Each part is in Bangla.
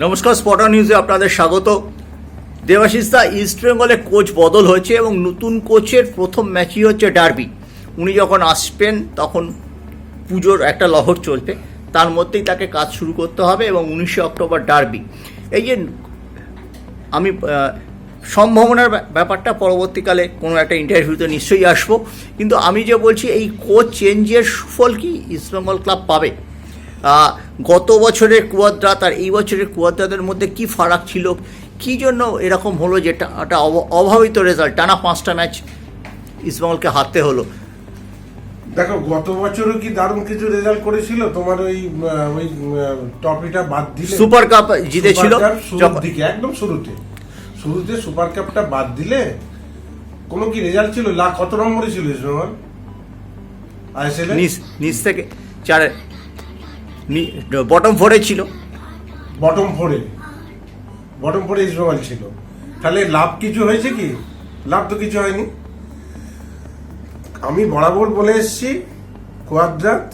নমস্কার স্পটার নিউজে আপনাদের স্বাগত। দেবাশিস দা ইস্ট বেঙ্গলে কোচ বদল হয়েছে এবং নতুন কোচের প্রথম ম্যাচই হচ্ছে ডার্বি। উনি যখন আসবেন, তখন পুজোর একটা লহর চলবে। তার মধ্যেই তাকে কাজ শুরু করতে হবে এবং উনিশে অক্টোবর ডার্বি। এই যে, আমি সম্ভাবনার ব্যা- ব্যাপারটা পরবর্তীকালে কোনো একটা ইন্টারভিউতে নিশ্চয়ই আসব। কিন্তু আমি যে বলছি, এই কোচ চেঞ্জের সুফল কি ইস্টবেঙ্গল ক্লাব পাবে? গত বছরের কুয়াদ্রাত আর এই বছরের কুয়াদ্রাতের মধ্যে কি ফারাক ছিল? কি জন্য এরকম হলো যেটা একটা অভাবিত রেজাল্ট টানা পাঁচটা ম্যাচ ইস্টবেঙ্গলকে হারতে হলো। দেখো গত বছরও কি দারুণ কিছু রেজাল্ট করেছিল? তোমার ওই ওই ট্রফিটা বাদ দিলে? সুপার কাপ জিতেছিল? শুরুর দিকে একদম শুরুতে। শুরুতে সুপার কাপটা বাদ দিলে কোনো কি রেজাল্ট ছিল? লাখ কত নম্বরে ছিল ইসবেঙ্গল আইএসএল নিচ নিচ থেকে চার বটম ফোরে ছিল। বটম ফোরে বটম ফোরে ইসবেঙ্গল ছিল। তাহলে লাভ কিছু হয়েছে কি? লাভ তো কিছু হয়নি। আমি বরাবর বলে এসেছি Cuadrat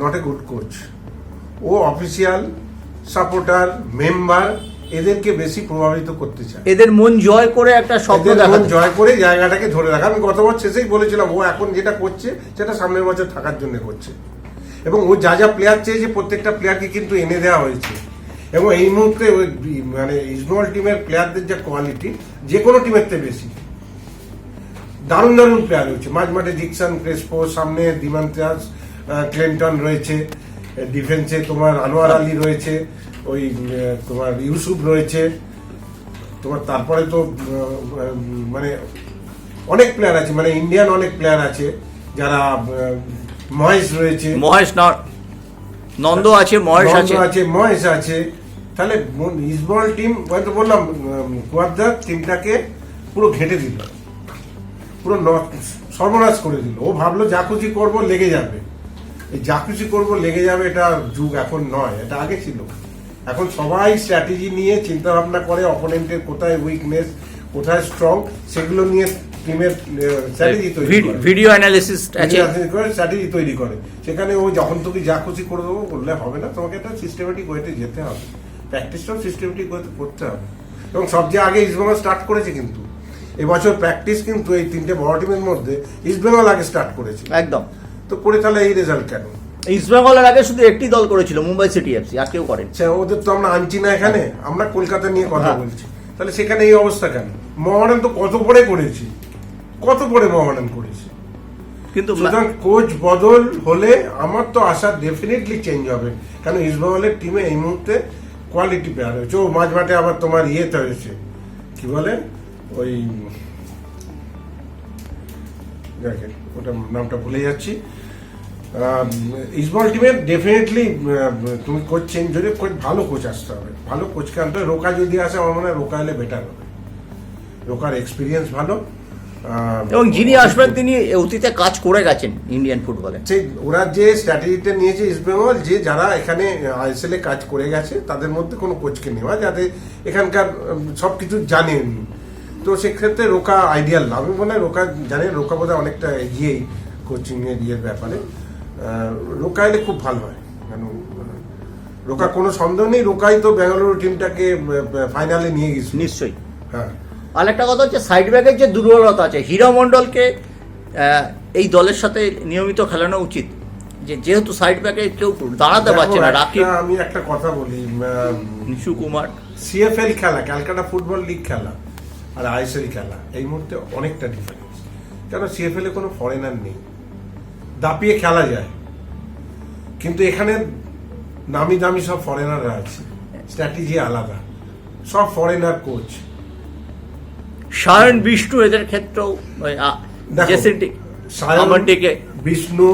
not a good coach O official supporter member এদেরকে বেশি প্রভাবিত করতে চায়। এদের মন জয় করে একটা মন জয় করে জায়গাটাকে ধরে রাখা। আমি গতবার শেষেই বলেছিলাম ও এখন যেটা করছে সেটা সামনের বছর থাকার জন্য করছে। এবং ও যা যা প্লেয়ার চেয়েছে প্রত্যেকটা প্লেয়ারকে কিন্তু এনে দেওয়া হয়েছে। এবং এই মুহূর্তে ওই মানে ইসবল টিমের প্লেয়ারদের যা কোয়ালিটি যে কোনো টিমের থেকে বেশি। দারুণ দারুণ প্লেয়ার রয়েছে। মাঝ মাঠে ডিকসন ক্রেসপো সামনে দিমান্তাস ক্লেন্টন রয়েছে। ডিফেন্সে তোমার আনোয়ার আলী রয়েছে, ওই তোমার ইউসুফ রয়েছে। তোমার তারপরে তো মানে অনেক প্লেয়ার আছে মানে ইন্ডিয়ান অনেক প্লেয়ার আছে, যারা মহেশ রয়েছে। মহেশ ন- নন্দ আছে মহেশ আছে। আছে মহেশ আছে। তাহলে ইসবল টিম হয়তো বললাম কুয়াদ্দার টিমটাকে পুরো ঘেটে দিল। পুরো সর্বনাশ করে দিল। ও ভাবলো যা খুশি করব লেগে যাবে। এই যা খুশি করব লেগে যাবে এটা যুগ এখন নয় এটা আগে ছিল। এখন সবাই স্ট্র্যাটেজি নিয়ে চিন্তা ভাবনা করে অপোনেন্টের কোথায় উইকনেস কোথায় স্ট্রং সেগুলো নিয়ে টিমের স্ট্র্যাটেজি তৈরি করে। ভিডিও অ্যানালিসিস আছে? স্ট্র্যাটেজি তৈরি করে। সেখানে ও যখন তুমি যা খুশি করে দেবো বললে হবে না তোমাকে একটা সিস্টেমেটিক ওয়েতে যেতে হবে। প্র্যাকটিসটাও সিস্টেমেটিক ওয়েতে করতে হবে। এবং সবচেয়ে আগে ইস্টবেঙ্গল স্টার্ট করেছে কিন্তু এবছর প্র্যাকটিস কিন্তু এই তিনটে বড় টিমের মধ্যে ইস্টবেঙ্গল আগে স্টার্ট করেছে। একদম। তো করে তাহলে এই রেজাল্ট কেন? ইস্টবেঙ্গলের আগে শুধু একটি দল করেছিল মুম্বাই সিটি এফসি আর কেউ করেন। ওদের তো আমরা আনছি না এখানে আমরা কলকাতা নিয়ে কথা হ্যাঁ। বলছি। তাহলে সেখানে এই অবস্থা কেন? মোহামেডান তো কত পরে করেছি? কত করে মোহামেডান করেছে? কিন্তু সুতরাং কোচ বদল হলে আমার তো আশা ডেফিনেটলি চেঞ্জ হবে। কারণ ইস্টবেঙ্গলের টিমে এই মুহূর্তে কোয়ালিটি প্লেয়ার হয়েছে। ও মাঝ মাঠে আবার তোমার ইয়েতে হয়েছে। কি বলে? ওই দেখেন ওটা নামটা ভুলে যাচ্ছি। ইসবল টিমের ডেফিনেটলি তুমি কোচ চেঞ্জ হলে কোচ ভালো কোচ আসতে হবে। ভালো কোচকে আনতে হবে। রোকা যদি আসে আমার মনে হয় রোকা এলে বেটার হবে। রোকার এক্সপিরিয়েন্স ভালো। এবং যিনি আসবেন তিনি অতীতে কাজ করে গেছেন ইন্ডিয়ান ফুটবলে। সেই ওরা যে স্ট্র্যাটেজিটা নিয়েছে ইস্টবেঙ্গল যে যারা এখানে আইএসএল এ কাজ করে গেছে তাদের মধ্যে কোনো কোচকে নেওয়া যাতে এখানকার সব কিছু জানেন। তো সেক্ষেত্রে রোকা আইডিয়াল না আমি মনে হয় রোকা জানেন রোকা বোধহয় অনেকটা এগিয়েই কোচিং এর ইয়ের ব্যাপারে। রোকা এলে খুব ভালো হয়। কেন রোকা কোনো সন্দেহ নেই। রোকাই তো বেঙ্গালুরু টিমটাকে ফাইনালে নিয়ে গেছিল। নিশ্চয়ই। হ্যাঁ। আর একটা কথা হচ্ছে সাইড ব্যাকের যে দুর্বলতা আছে হীরা মণ্ডলকে এই দলের সাথে নিয়মিত খেলানো উচিত। যে যেহেতু সাইড ব্যাকে কেউ দাঁড়াতে পারছে না রাকিব আমি একটা কথা বলি নিশু কুমার। সিএফএল খেলা ক্যালকাটা ফুটবল লিগ খেলা আর আইএসএল খেলা এই মুহূর্তে অনেকটা ডিফারেন্স কেন সিএফএল এ কোনো ফরেনার নেই। দাপিয়ে খেলা যায়। কিন্তু এখানে নামি দামি সব ফরেনাররা আছে। স্ট্র্যাটেজি আলাদা। সব ফরেনার কোচ সায়ন বিষ্ণু এদের ক্ষেত্রেও আমানটিকে। বিষ্ণু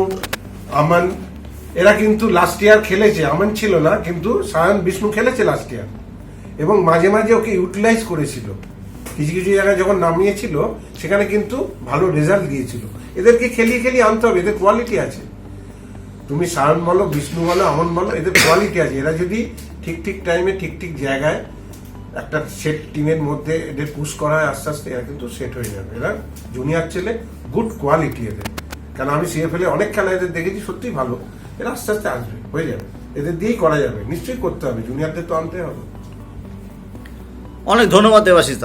আমান এরা কিন্তু লাস্ট ইয়ার খেলেছে আমান ছিল না কিন্তু সায়ন বিষ্ণু খেলেছে লাস্ট ইয়ার এবং মাঝে মাঝে ওকে ইউটিলাইজ করেছিল। কিছু কিছু জায়গায় যখন নামিয়েছিল সেখানে কিন্তু ভালো রেজাল্ট দিয়েছিল। এদেরকে খেলিয়ে খেলিয়ে আনতে হবে এদের কোয়ালিটি আছে। তুমি সায়ন বলো বিষ্ণু বলো আমন বলো এদের কোয়ালিটি আছে। এরা যদি ঠিক ঠিক টাইমে ঠিক ঠিক জায়গায় একটা সেট টিমের মধ্যে এদের পুশ করা হয় আস্তে আস্তে, এরা কিন্তু সেট হয়ে যাবে। এরা জুনিয়র ছেলে গুড কোয়ালিটি এদের। কেন আমি সিএফএল এ অনেক খেলা এদের দেখেছি সত্যি ভালো। এরা আস্তে আস্তে আসবে, হয়ে যাবে। এদের দিয়েই করা যাবে, নিশ্চয়ই করতে হবে। জুনিয়ারদের তো আনতে হবে। অনেক ধন্যবাদ দেবাশিস